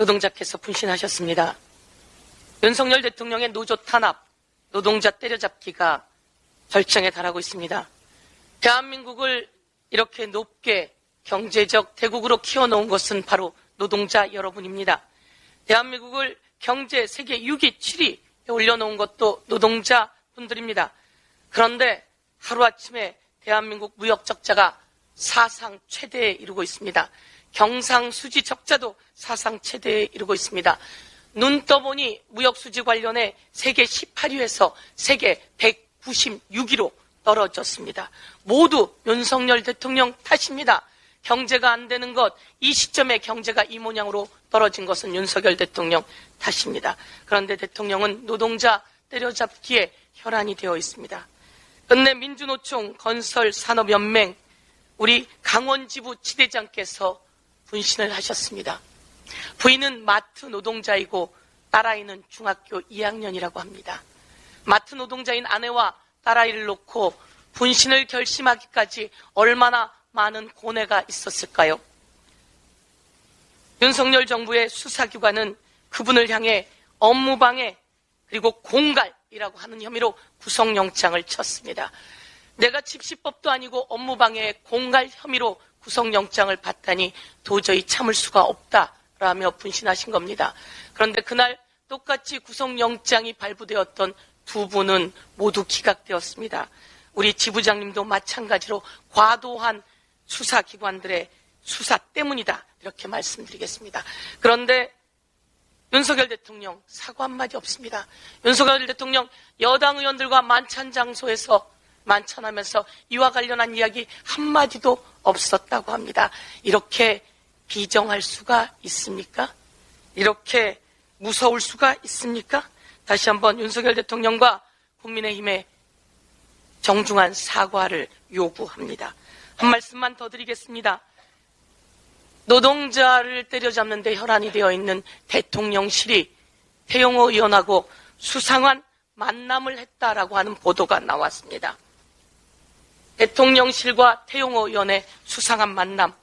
노동자께서 분신하셨습니다. 윤석열 대통령의 노조 탄압, 노동자 때려잡기가 절정에 달하고 있습니다. 대한민국을 이렇게 높게 경제적 대국으로 키워놓은 것은 바로 노동자 여러분입니다. 대한민국을 경제 세계 6위, 7위에 올려놓은 것도 노동자 분들입니다. 그런데 하루아침에 대한민국 무역 적자가 사상 최대에 이르고 있습니다. 경상수지 적자도 사상 최대에 이르고 있습니다. 눈 떠보니 무역수지 관련해 세계 18위에서 세계 196위로 떨어졌습니다. 모두 윤석열 대통령 탓입니다. 경제가 안 되는 것, 이 시점에 경제가 이 모양으로 떨어진 것은 윤석열 대통령 탓입니다. 그런데 대통령은 노동자 때려잡기에 혈안이 되어 있습니다. 끝내 민주노총 건설산업연맹 우리 강원지부 지대장께서 분신을 하셨습니다. 부인은 마트 노동자이고 딸아이는 중학교 2학년이라고 합니다. 마트 노동자인 아내와 딸아이를 놓고 분신을 결심하기까지 얼마나 많은 고뇌가 있었을까요? 윤석열 정부의 수사기관은 그분을 향해 업무방해 그리고 공갈이라고 하는 혐의로 구속영장을 쳤습니다. 내가 집시법도 아니고 업무방해 공갈 혐의로 구속영장을 받다니 도저히 참을 수가 없다라며 분신하신 겁니다. 그런데 그날 똑같이 구속영장이 발부되었던 두 분은 모두 기각되었습니다. 우리 지부장님도 마찬가지로 과도한 수사기관들의 수사 때문이다. 이렇게 말씀드리겠습니다. 그런데 윤석열 대통령 사과 한마디 없습니다. 윤석열 대통령 여당 의원들과 만찬 장소에서 만찬하면서 이와 관련한 이야기 한마디도 없었다고 합니다. 이렇게 비정할 수가 있습니까? 이렇게 무서울 수가 있습니까? 다시 한번 윤석열 대통령과 국민의힘의 정중한 사과를 요구합니다. 한 말씀만 더 드리겠습니다. 노동자를 때려잡는데 혈안이 되어 있는 대통령실이 태용호 의원하고 수상한 만남을 했다라고 하는 보도가 나왔습니다. 대통령실과 태용호 의원의 수상한 만남.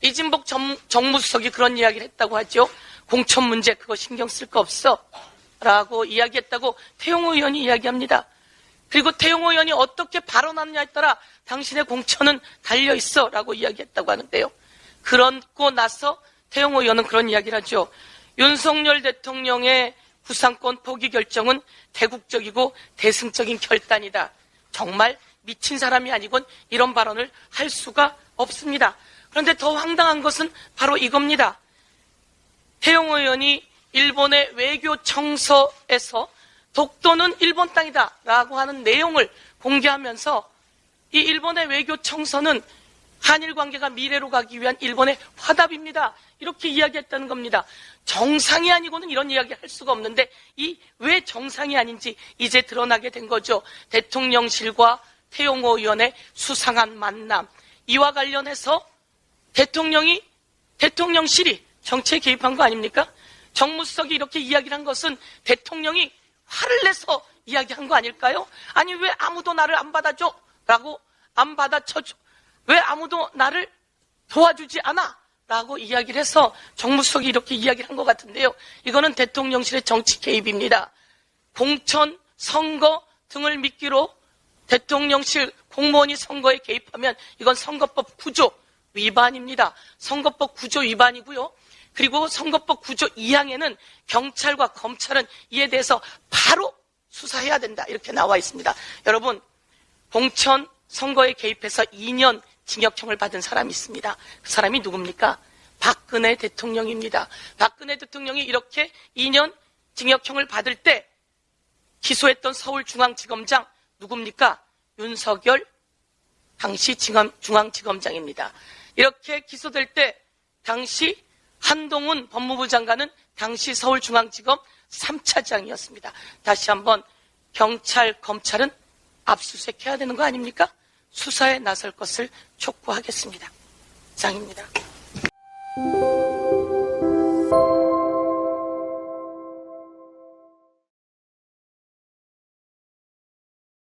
이진복 정, 정무수석이 그런 이야기를 했다고 하죠. 공천 문제 그거 신경 쓸 거 없어. 라고 이야기했다고 태용호 의원이 이야기합니다. 그리고 태용호 의원이 어떻게 발언하느냐에 따라 당신의 공천은 달려 있어 라고 이야기했다고 하는데요. 그러고 나서 태용호 의원은 그런 이야기를 하죠. 윤석열 대통령의 부상권 포기 결정은 대국적이고 대승적인 결단이다. 정말 미친 사람이 아니곤 이런 발언을 할 수가 없습니다. 그런데 더 황당한 것은 바로 이겁니다. 태용호 의원이 일본의 외교청서에서 독도는 일본 땅이다 라고 하는 내용을 공개하면서 이 일본의 외교청서는 한일 관계가 미래로 가기 위한 일본의 화답입니다. 이렇게 이야기했다는 겁니다. 정상이 아니고는 이런 이야기 할 수가 없는데 이 왜 정상이 아닌지 이제 드러나게 된 거죠. 대통령실과 태용호 의원의 수상한 만남. 이와 관련해서 대통령이 대통령실이 정치에 개입한 거 아닙니까? 정무수석이 이렇게 이야기를 한 것은 대통령이 화를 내서 이야기한 거 아닐까요? 아니 왜 아무도 나를 안 받아줘? 라고 안 받아쳐줘. 왜 아무도 나를 도와주지 않아? 라고 이야기를 해서 정무수석이 이렇게 이야기를 한 것 같은데요. 이거는 대통령실의 정치 개입입니다. 공천, 선거 등을 미끼로 대통령실 공무원이 선거에 개입하면 이건 선거법 구조 위반입니다. 선거법 구조 위반이고요. 그리고 선거법 구조 2항에는 경찰과 검찰은 이에 대해서 바로 수사해야 된다. 이렇게 나와 있습니다. 여러분, 공천 선거에 개입해서 2년 징역형을 받은 사람이 있습니다. 그 사람이 누굽니까? 박근혜 대통령입니다. 박근혜 대통령이 이렇게 2년 징역형을 받을 때 기소했던 서울중앙지검장 누굽니까? 윤석열 당시 중앙지검장입니다. 이렇게 기소될 때 당시 한동훈 법무부 장관은 당시 서울중앙지검 3차장이었습니다. 다시 한번 경찰, 검찰은 압수수색해야 되는 거 아닙니까? 수사에 나설 것을 촉구하겠습니다. 장입니다.